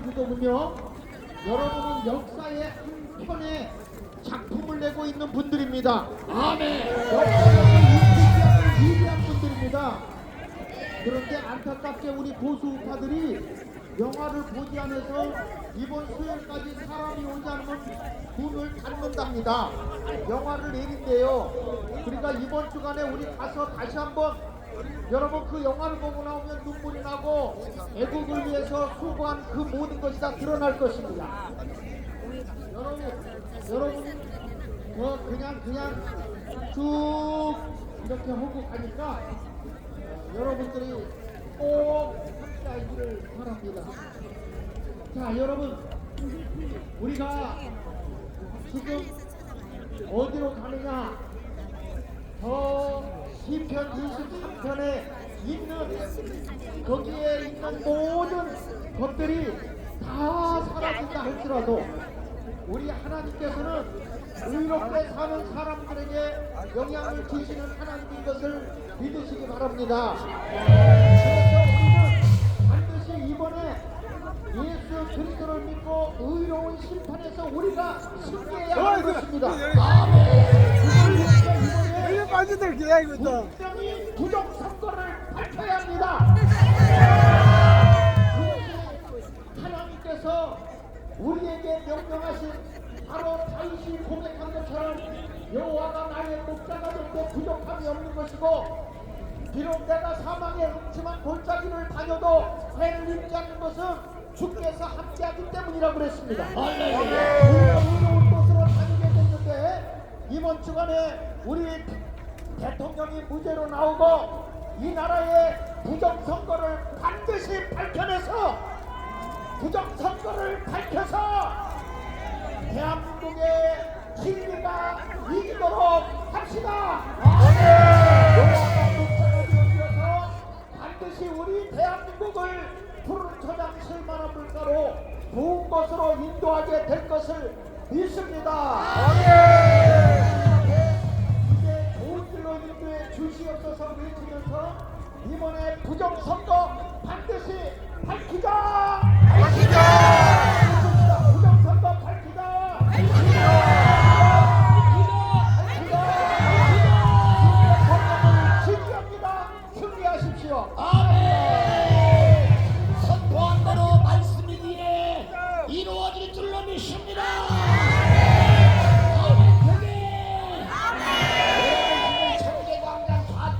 주도군요. 여러분은 역사의 한 편의 작품을 내고 있는 분들입니다. 아멘. 역사의 위대한 분들입니다. 그런데 안타깝게 우리 보수파들이 영화를 보지 않아서 이번 수요일까지 사람이 오지 않으면 문을 닫는답니다. 영화를 내린대요. 그러니까 이번 주간에 우리 가서 다시 한번 여러분 그 영화를 보고 나오면 눈물이 나고 애국을 위해서 수고한 그 모든 것이 다 드러날 것입니다. 여러분, 여러분, 뭐 그냥 그냥 쭉 이렇게 가니까 어, 여러분들이 꼭 함께하기를 바랍니다. 자, 여러분, 우리가 지금 어디로 가느냐? 저 시편 23편에 있는 거기에 있는 모든 것들이 다 사라진다 할지라도 우리 하나님께서는 의롭게 사는 사람들에게 영향을 주시는 하나님인 것을 믿으시기 바랍니다. 그래서 우리는 반드시 이번에 예수 그리스도를 믿고 의로운 심판에서 우리가 승리해야 하는 것입니다. 아멘. 기다리고 있다. 분명히 부정 선거를 밝혀야 합니다. 하나님께서 우리에게 명령하신 바로 다윗이 고백한 것처럼 여호와가 나의 목자가 될때 부족함이 없는 것이고 비록 내가 사망의 음침한 골짜기를 다녀도 해를 입지 않는 것은 주께서 함께하기 때문이라고 그랬습니다. 우리가 의로운 곳으로 다니게 됐는데 이번 주간에 우리 대통령이 무죄로 나오고 이 나라의 부정선거를 반드시 밝혀내서 부정선거를 밝혀서 대한민국의 진리가 이기도록 합시다. 되어주셔서 반드시 우리 대한민국을 푸른 초장 실만한 물가로 좋은 것으로 인도하게 될 것을 믿습니다. 이제